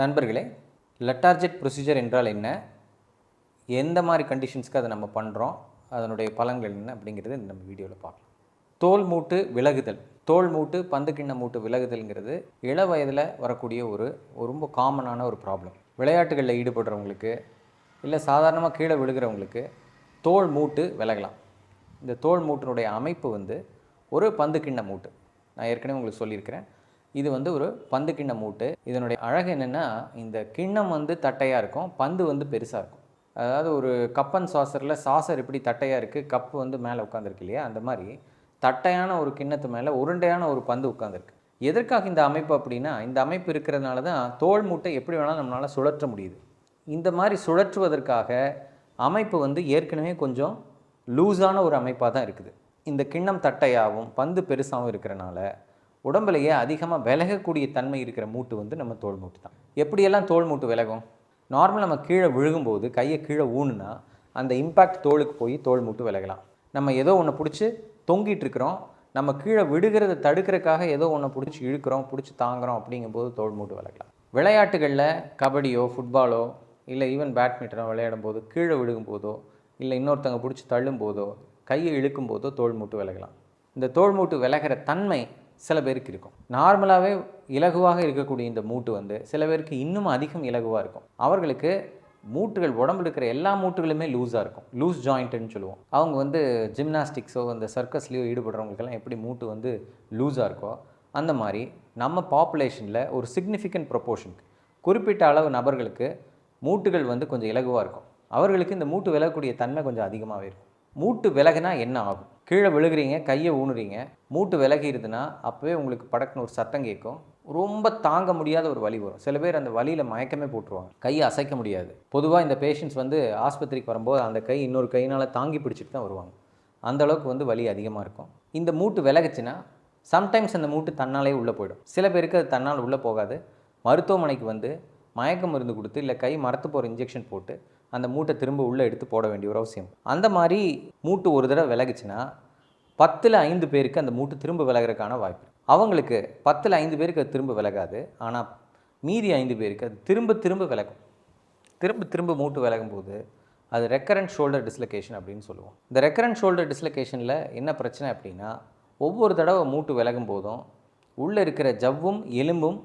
நண்பர்களே லெட்டார்ஜெட் ப்ரொசீஜர் என்றால் என்ன? எந்த மாதிரி கண்டிஷன்ஸ்க்கு அதை நம்ம பண்ணுறோம் அதனுடைய பலன்கள் என்ன? அப்படிங்கிறது நம்ம வீடியோவில் பார்க்கலாம். தோல் மூட்டு விலகுதல். தோல் மூட்டு பந்து கிண்ண மூட்டு விலகுதல்ங்கிறது இள வயதில் வரக்கூடிய ஒரு ஒரு ரொம்ப காமனான ஒரு ப்ராப்ளம் விளையாட்டுகளில் ஈடுபடுறவங்களுக்கு இல்லை சாதாரணமாக கீழே விழுகிறவங்களுக்கு தோல் மூட்டு விலகலாம். இந்த தோல் மூட்டினுடைய அமைப்பு வந்து ஒரு பந்து கிண்ண மூட்டு. நான் ஏற்கனவே உங்களுக்கு சொல்லியிருக்கிறேன். இது வந்து ஒரு பந்து கிண்ண மூட்டு. இதனுடைய அழகு என்னென்னா இந்த கிண்ணம் வந்து தட்டையாக இருக்கும் பந்து வந்து பெருசாக இருக்கும். அதாவது ஒரு கப்பன் சாசரில் சாசர் எப்படி தட்டையாக இருக்குது கப்பு வந்து மேலே உட்காந்துருக்கு இல்லையா? அந்த மாதிரி தட்டையான ஒரு கிண்ணத்து மேலே உருண்டையான ஒரு பந்து உட்காந்துருக்கு எதற்காக இந்த அமைப்பு அப்படின்னா இந்த அமைப்பு இருக்கிறதுனால தான் தோல் மூட்டை எப்படி வேணாலும் நம்மளால் சுழற்ற முடியுது. இந்த மாதிரி சுழற்றுவதற்காக அமைப்பு வந்து ஏற்கனவே கொஞ்சம் லூஸான ஒரு அமைப்பாக தான் இருக்குது. இந்த கிண்ணம் தட்டையாகவும் பந்து பெருசாகவும் இருக்கிறனால உடம்புலையே அதிகமாக விலகக்கூடிய தன்மை இருக்கிற மூட்டு வந்து நம்ம தோல் மூட்டு தான். எப்படியெல்லாம் தோல் மூட்டு விலகும்? நார்மல் நம்ம கீழே விழுகும்போது கையை கீழே ஊனுனா அந்த இம்பேக்ட் தோலுக்கு போய் தோல் மூட்டு விலகலாம். நம்ம ஏதோ ஒன்று பிடிச்சி தொங்கிட்டு இருக்கிறோம். நம்ம கீழே விடுகிறத தடுக்கிறதுக்காக ஏதோ ஒன்று பிடிச்சி இழுக்கிறோம் பிடிச்சி தாங்குறோம் அப்படிங்கும்போது தோல் மூட்டு விலகலாம். விளையாட்டுகளில் கபடியோ ஃபுட்பாலோ இல்லை ஈவன் பேட்மிண்டனோ விளையாடும் போது கீழே விழுகும்போதோ இல்லை இன்னொருத்தவங்க பிடிச்சி தள்ளும் போதோ கையை இழுக்கும் போதோ தோல் மூட்டு விலகலாம். இந்த தோல் மூட்டு விலகிற தன்மை சில பேருக்கு இருக்கும். நார்மலாகவே இலகுவாக இருக்கக்கூடிய இந்த மூட்டு வந்து சில பேருக்கு இன்னும் அதிகம் இலகுவாக இருக்கும். அவர்களுக்கு மூட்டுகள் உடம்புல இருக்கிற எல்லா மூட்டுகளுமே லூஸாக இருக்கும். லூஸ் ஜாயிண்ட்டுன்னு சொல்லுவோம். அவங்க வந்து ஜிம்னாஸ்டிக்ஸோ அந்த சர்க்கஸ்லேயோ ஈடுபடுறவங்களுக்கெல்லாம் எப்படி மூட்டு வந்து லூஸாக இருக்கோ அந்த மாதிரி நம்ம பாப்புலேஷனில் ஒரு சிக்னிஃபிகண்ட் ப்ரொப்போர்ஷனுக்கு குறிப்பிட்ட அளவு நபர்களுக்கு மூட்டுகள் வந்து கொஞ்சம் இலகுவாக இருக்கும். அவர்களுக்கு இந்த மூட்டு விலகக்கூடிய தன்மை கொஞ்சம் அதிகமாகவே இருக்கும். மூட்டு விலகுனா என்ன ஆகும்? கீழே விழுகிறீங்க கையை ஊனுறீங்க மூட்டு விலகிடுதுன்னா அப்போவே உங்களுக்கு படக்குன்னு ஒரு சத்தம் கேட்கும். ரொம்ப தாங்க முடியாத ஒரு வலி வரும். சில பேர் அந்த வலியில் மயக்கமே போட்டுருவாங்க. கையை அசைக்க முடியாது. பொதுவாக இந்த பேஷண்ட்ஸ் வந்து ஆஸ்பத்திரிக்கு வரும்போது அந்த கை இன்னொரு கையினால் தாங்கி பிடிச்சிட்டு தான் வருவாங்க. அந்தளவுக்கு வந்து வலி அதிகமாக இருக்கும். இந்த மூட்டு விலகுச்சுன்னா சம்டைம்ஸ் அந்த மூட்டு தன்னாலே உள்ளே போயிடும். சில பேருக்கு அது தன்னால் உள்ளே போகாது. மருத்துவமனைக்கு வந்து மயக்க மருந்து கொடுத்து இல்லை கை மரத்து போகிற இன்ஜெக்ஷன் போட்டு அந்த மூட்டை திரும்ப உள்ளே எடுத்து போட வேண்டிய ஒரு அவசியம். அந்த மாதிரி மூட்டு ஒரு தடவை விலகுச்சுன்னா பத்தில் ஐந்து பேருக்கு அந்த மூட்டு திரும்ப விலகிறதுக்கான வாய்ப்பு. அவங்களுக்கு பத்தில் ஐந்து பேருக்கு அது திரும்ப விலகாது. ஆனால் மீதி ஐந்து பேருக்கு அது திரும்ப திரும்ப விலகும். திரும்ப திரும்ப மூட்டு விலகும் போது அது ரெக்கரண்ட் ஷோல்டர் டிஸ்லொகேஷன் அப்படின்னு சொல்லுவோம். இந்த ரெக்கரண்ட் ஷோல்டர் டிஸ்லொகேஷனில் என்ன பிரச்சனை அப்படின்னா ஒவ்வொரு தடவை மூட்டு விலகும் போதும் உள்ளே இருக்கிற ஜவ்வும் எலும்பும்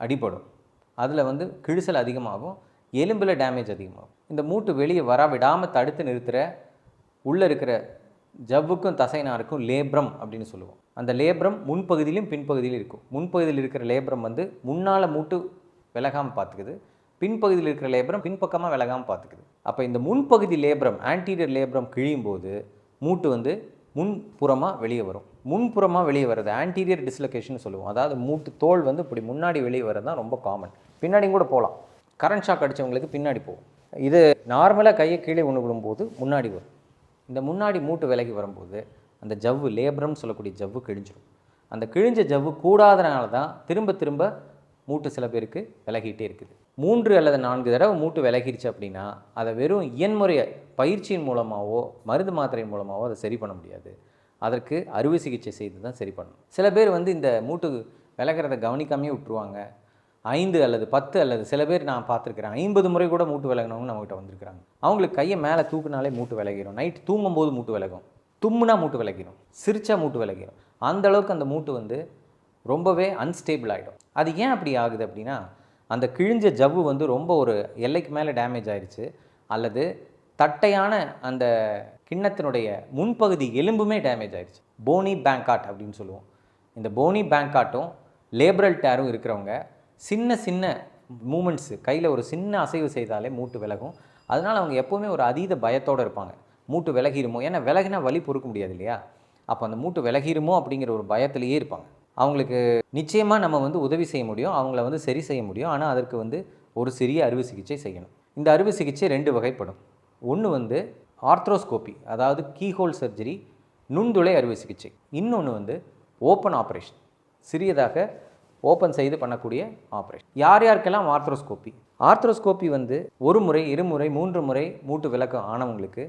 அடிபடும். அதில் வந்து கிழிசல் அதிகமாகும். எலும்பில் டேமேஜ் அதிகமாகும். இந்த மூட்டு வெளியே வர விடாமல் தடுத்து நிறுத்துகிற உள்ளே இருக்கிற ஜவ்வுக்கும் தசைனாருக்கும் லேப்ரம் அப்படின்னு சொல்லுவோம். அந்த லேப்ரம் முன்பகுதியிலும் பின்பகுதியிலும் இருக்கும். முன்பகுதியில் இருக்கிற லேப்ரம் வந்து முன்னால் மூட்டு விலகாமல் பார்த்துக்குது பின்பகுதியில் இருக்கிற லேப்ரம் பின்பக்கமாக விலகாமல் பார்த்துக்குது அப்போ இந்த முன்பகுதி லேப்ரம் ஆன்டீரியர் லேப்ரம் கிழியும் போது மூட்டு வந்து முன்புறமாக வெளியே வரும். முன்புறமாக வெளியே வர்றது ஆன்டீரியர் டிஸ்லொகேஷன் சொல்லுவோம். அதாவது மூட்டு தோல் வந்து இப்படி முன்னாடி வெளியே வர்றது தான் ரொம்ப காமன் பின்னாடியும் கூட போகலாம் கரண்ட் ஷாக் அடித்தவங்களுக்கு பின்னாடி போகும். இது நார்மலாக கையை கீழே ஒன்று விடும்போது முன்னாடி வரும். இந்த முன்னாடி மூட்டு விலகி வரும்போது அந்த ஜவ்வு லேபரம்னு சொல்லக்கூடிய ஜவ்வு கிழிஞ்சிடும் அந்த கிழிஞ்ச ஜவ்வு கூடாதனால தான் திரும்ப திரும்ப மூட்டு சில பேருக்கு விலகிட்டே இருக்குது. மூன்று அல்லது நான்கு தடவை மூட்டு விலகிடுச்சு அப்படின்னா அதை வெறும் இயன்முறை பயிற்சியின் மூலமாகவோ மருந்து மாத்திரையின் மூலமாகவோ அதை சரி பண்ண முடியாது. அதற்கு அறுவை சிகிச்சை செய்து தான் சரி பண்ணணும். சில பேர் வந்து இந்த மூட்டு விலகிறத கவனிக்காமே விட்டுருவாங்க. ஐந்து அல்லது பத்து அல்லது சில பேர் நான் பார்த்துருக்கிறேன். ஐம்பது முறை கூட மூட்டு விலகினவங்க நம்மகிட்ட வந்திருக்கிறாங்க. அவங்களுக்கு கையை மேலே தூக்குனாலே மூட்டு விலகிடும் நைட் தூங்கும்போது மூட்டு விலகும். தும்முனா மூட்டு விலகிடும் சிரிச்சா மூட்டு விலகிடும் அந்த அளவுக்கு அந்த மூட்டு வந்து ரொம்பவே அன்ஸ்டேபிள் ஆகிடும் அது ஏன் அப்படி ஆகுது அப்படின்னா அந்த கிழிஞ்ச ஜவ்வு வந்து ரொம்ப ஒரு எல்லைக்கு மேலே டேமேஜ் ஆயிடுச்சு அல்லது தட்டையான அந்த கிண்ணத்தினுடைய முன்பகுதி எலும்புமே டேமேஜ் ஆயிடுச்சு போனி பேங்காட் அப்படின்னு சொல்லுவோம். இந்த போனி பேங்காட்டும் லேபரல் டேரும் இருக்கிறவங்க சின்ன சின்ன மூமெண்ட்ஸு கையில் ஒரு சின்ன அசைவு செய்தாலே மூட்டு விலகும். அதனால் அவங்க எப்போவுமே ஒரு அதீத பயத்தோடு இருப்பாங்க. மூட்டு விலகிருமோ? ஏன்னா விலகினா வலி பொறுக்க முடியாது இல்லையா? அப்போ அந்த மூட்டு விலகிருமோ அப்படிங்கிற ஒரு பயத்திலேயே இருப்பாங்க. அவங்களுக்கு நிச்சயமாக நம்ம வந்து உதவி செய்ய முடியும். அவங்கள வந்து சரி செய்ய முடியும். ஆனால் அதற்கு வந்து ஒரு சிறிய அறுவை சிகிச்சை செய்யணும். இந்த அறுவை சிகிச்சை ரெண்டு வகைப்படும். ஒன்று வந்து ஆர்த்ரோஸ்கோபி அதாவது கீஹோல் சர்ஜரி நுண்துளை அறுவை சிகிச்சை. இன்னொன்று வந்து ஓப்பன் ஆப்ரேஷன் சிறியதாக ஓப்பன் செய்து பண்ணக்கூடிய ஆப்ரேஷன். யார் யாருக்கெல்லாம் ஆர்த்ரோஸ்கோப்பி ஆர்த்ரோஸ்கோப்பி வந்து ஒரு முறை இருமுறை மூன்று முறை மூட்டு விளக்கம் ஆனவங்களுக்கு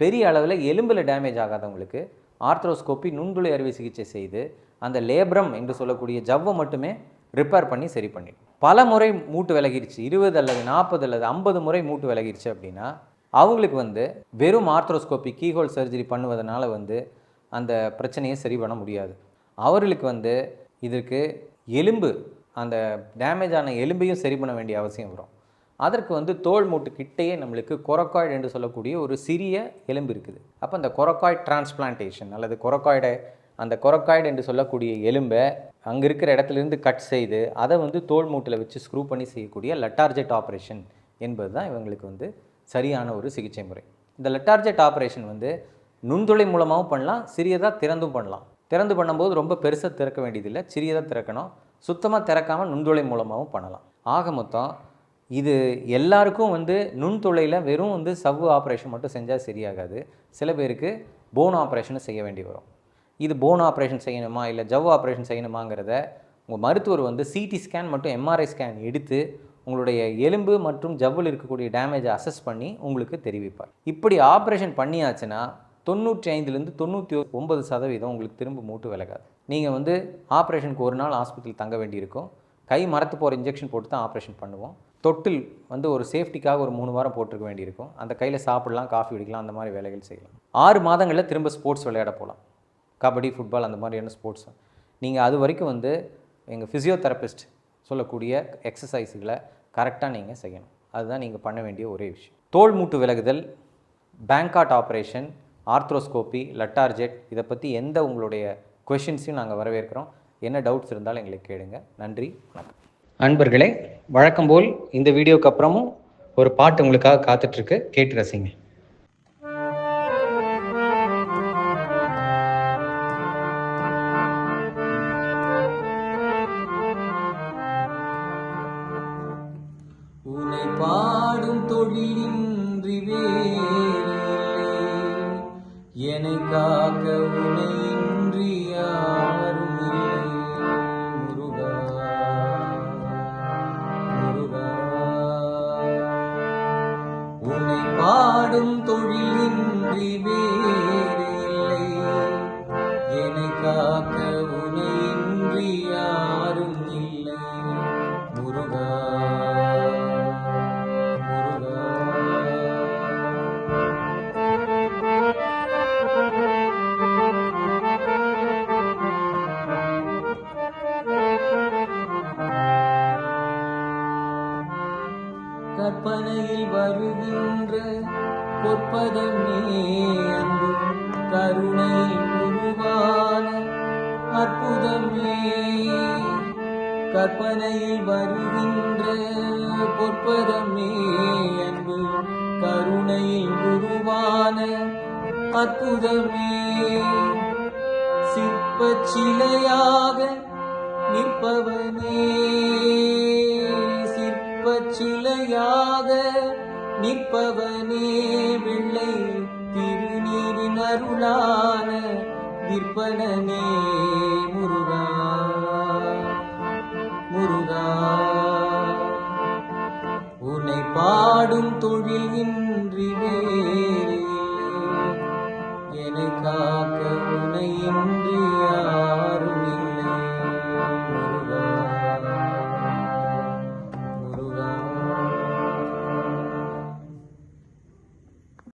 பெரிய அளவில் எலும்பில் டேமேஜ் ஆகாதவங்களுக்கு ஆர்த்ரோஸ்கோப்பி நுண்துளை அறுவை சிகிச்சை செய்து அந்த லேப்ரம் என்று சொல்லக்கூடிய ஜவ்வை மட்டுமே ரிப்பேர் பண்ணி சரி பண்ணிடும். பல முறை மூட்டு விலகிருச்சு. இருபது அல்லது நாற்பது அல்லது ஐம்பது முறை மூட்டு விலகிருச்சு அப்படின்னா அவங்களுக்கு வந்து வெறும் ஆர்த்ரோஸ்கோப்பி கீஹோல் சர்ஜரி பண்ணுவதனால வந்து அந்த பிரச்சனையை சரி பண்ண முடியாது. அவர்களுக்கு வந்து இதற்கு எலும்பு அந்த டேமேஜ் ஆன எலும்பையும் சரி பண்ண வேண்டிய அவசியம் வரும். அதற்கு வந்து தோல் மூட்டு கிட்டேயே நம்மளுக்கு கொரக்காய்டு என்று சொல்லக்கூடிய ஒரு சிறிய எலும்பு இருக்குது. அப்போ அந்த கொரக்காய்டு டிரான்ஸ்பிளான்டேஷன் அல்லது கொரக்காய்டை அந்த கொரக்காய்டு என்று சொல்லக்கூடிய எலும்பை அங்கே இருக்கிற இடத்துலேருந்து கட் செய்து அதை வந்து தோல் மூட்டில் வச்சு ஸ்க்ரூ பண்ணி செய்யக்கூடிய லட்டார்ஜெட் ஆப்ரேஷன் என்பது தான் இவங்களுக்கு வந்து சரியான ஒரு சிகிச்சை முறை. இந்த லட்டார்ஜெட் ஆப்ரேஷன் வந்து நுண்துளை மூலமாகவும் பண்ணலாம் சிறியதாக திறந்தும் பண்ணலாம். திறந்து பண்ணும்போது ரொம்ப பெருசாக திறக்க வேண்டியதில்லை சிறியதாக திறக்கணும். சுத்தமாக திறக்காமல் நுண்துளை மூலமாகவும் பண்ணலாம். ஆக மொத்தம் இது எல்லாருக்கும் வந்து நுண்துளையில் வெறும் வந்து சவ்வு ஆப்ரேஷன் மட்டும் செஞ்சால் சரியாகாது. சில பேருக்கு போன் ஆப்ரேஷனை செய்ய வேண்டி வரும். இது போன் ஆப்ரேஷன் செய்யணுமா இல்லை ஜவ் ஆப்ரேஷன் செய்யணுமாங்கிறத உங்கள் மருத்துவர் வந்து சிடி ஸ்கேன் மற்றும் எம்ஆர்ஐ ஸ்கேன் எடுத்து உங்களுடைய எலும்பு மற்றும் ஜவ்வில் இருக்கக்கூடிய டேமேஜை அசஸ் பண்ணி உங்களுக்கு தெரிவிப்பார். இப்படி ஆப்ரேஷன் பண்ணியாச்சுன்னா தொண்ணூற்றி ஐந்துலேருந்து தொண்ணூற்றி ஒன்பது சதவீதம் உங்களுக்கு திரும்ப மூட்டு விலகாது. நீங்கள் வந்து ஆப்ரேஷனுக்கு ஒரு நாள் ஹாஸ்பிட்டல் தங்க வேண்டியிருக்கும். கை மரத்து போகிற இன்ஜெக்ஷன் போட்டு தான் ஆப்ரேஷன் பண்ணுவோம். தொட்டில் வந்து ஒரு சேஃப்டிக்காக ஒரு மூணு வாரம் போட்டிருக்க வேண்டியிருக்கும். அந்த கையில் சாப்பிடலாம் காஃபி குடிக்கலாம் அந்த மாதிரி வேலைகள் செய்யலாம். ஆறு மாதங்களில் திரும்ப ஸ்போர்ட்ஸ் விளையாட போகலாம். கபடி ஃபுட்பால் அந்த மாதிரியான ஸ்போர்ட்ஸ். நீங்கள் அது வரைக்கும் வந்து எங்கள் ஃபிசியோதெரபிஸ்ட் சொல்லக்கூடிய எக்ஸசைஸுகளை கரெக்டாக நீங்கள் செய்யணும். அதுதான் நீங்கள் பண்ண வேண்டிய ஒரே விஷயம். தோல் மூட்டு விலகுதல் பேங்காட் ஆப்ரேஷன் ஆர்த்ரோஸ்கோப்பி லட்டார்ஜெட் இதை பற்றி எந்த உங்களுடைய கொஷின்ஸையும் நாங்கள் வரவேற்கிறோம். என்ன டவுட்ஸ் இருந்தாலும் எங்களுக்கு கேளுங்க. நன்றி வணக்கம். அன்பர்களே வழக்கம் போல் இந்த வீடியோக்கு அப்புறமும் ஒரு பாட்டு உங்களுக்காக காத்துட்ருக்கு கேட்டு ரசிங்க. கற்பனையில் வருகின்ற பொற்பதமே அன்பு கருணையில் உருவான அற்புதமே கற்பனையில் வருகின்ற பொற்பதமே அன்பு கருணையில் உருவான அற்புதமே சிற்பச் சிலையாக நிற்பவனே. சிலையாக நிற்பவனே வெள்ளை திருநீரின் அருளான விற்பனனே முருகா முருகா உன்னை பாடும் தொழில் இன்றி வேறு இல்லை. என்னை காக்க உனை இன்றி